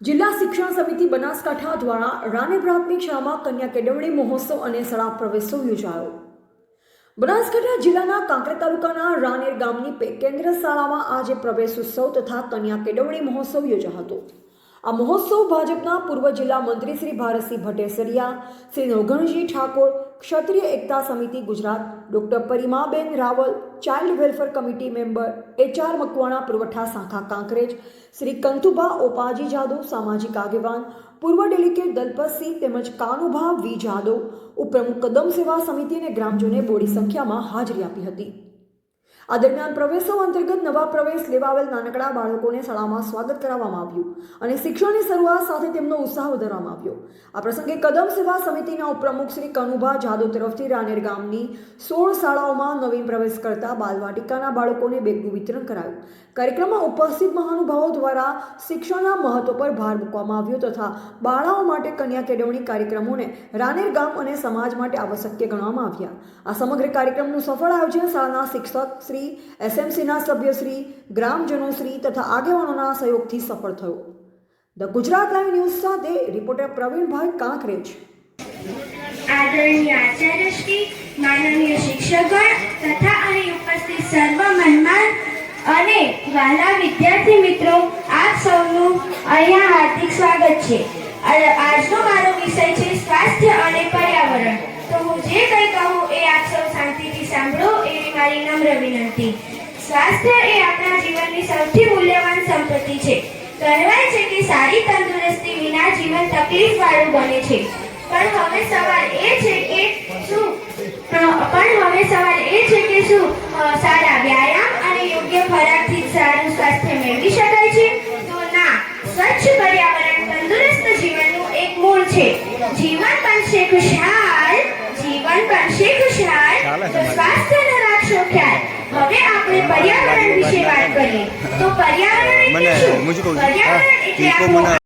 જિલ્લા શિક્ષણ સમિતિ બનાસકાંઠા દ્વારા રાને પ્રાથમિક શાળામાં કન્યા કેળવણી, મહોત્સવ અને શાળા પ્રવેશોત્સવ યોજાયો. બનાસકાંઠા જિલ્લાના કાંકરે તાલુકાના રાનેર ગામની કેન્દ્ર શાળામાં આજે પ્રવેશોત્સવ તથા કન્યા કેળવણી, મહોત્સવ યોજાયો હતો. આ મહોત્સવ ભાજપના પૂર્વ જિલ્લા મંત્રી Shri Bharatsinh Bhatesariya Shri નવઘણજી Thakor, Kshatriya Ekta Samiti Gujarat, doctor Parimaben Raval, child welfare committee member, HR Makwana પુરવઠા શાખા કાંકરેજ, શ્રી કંતુભા ઓપાજી જાદવ, સામાજિક આગેવાન, પૂર્વ ડેલિગેટ દલપતસિંહ તેમજ કાનુભા વી જાદવ, ઉપપ્રમુખ કદમ સેવા સમિતિ અને ગ્રામજનોએ બોડી સંખ્યામાં હાજરી આપી હતી. આ દરમિયાન પ્રવેશો અંતર્ગત નવા પ્રવેશ લેવા આવેલ નાનકડા બાળકોને શાળામાં સ્વાગત કરાવવામાં આવ્યું અને શિક્ષણની શરૂઆત સાથે તેમનો ઉત્સાહ વધારવામાં આવ્યો. આ પ્રસંગે કદમ સેવા સમિતિના ઉપપ્રમુખ શ્રી કનુભા જાદવ તરફથી રાનેર ગામની સોળ શાળાઓમાં નવીન પ્રવેશ કરતા બાલવાટિકાના બાળકોને બેગનું વિતરણ કરાયું. કાર્યક્રમમાં ઉપસ્થિત મહાનુભાવો દ્વારા શિક્ષણના મહત્વ પર ભાર મૂકવામાં આવ્યો તથા બાળાઓ માટે કન્યા કેળવણી કાર્યક્રમોને રાનેર ગામ અને સમાજ માટે આવશ્યક ગણવામાં આવ્યા. આ સમગ્ર કાર્યક્રમનું સફળ આયોજન શાળાના શિક્ષક શ્રી એસએમસીના સભ્યશ્રી ગ્રામજનો શ્રી તથા આગેવાનોના સહયોગથી સફળ થયો. ધ ગુજરાત લાઈવ ન્યૂઝ સાથે રિપોર્ટર પ્રવીણભાઈ કાંકરેજ. આદરણીય આચાર્યશ્રી માનનીય શિક્ષકગણ તથા અહીં ઉપસ્થિત સર્વ મહેમાન અને વાલા વિદ્યાર્થી મિત્રો, આપ સૌનું અહીંયા હાર્દિક સ્વાગત છે. આજનો મારો નમ્ર સ્વાસ્થ્ય એ આપણા જીવનની સૌથી મૂલ્યવાન સંપત્તિ છે. કહેવાય છે કે સારી તંદુરસ્તી વિના જીવન તકલીફવાળું બને છે. પણ હવે સવાલ એ છે કે શું પણ હવે સવાલ એ છે કે શું સારા વ્યાયામ અને યોગ્ય ખોરાકથી સારું સ્વાસ્થ્ય મેળવી શકાય છે? તો ના, સ્વચ્છ પર્યાવરણ તંદુરસ્ત જીવનનું એક મૂળ છે. જીવન બનશે ખુશહાલ જીવન બનશે ખુશહાલ તો સ્વાસ્થ્યનો રાખશો ખ્યાલ હવે આપણે પર્યાવરણ વિશે વાત કરીએ તો મને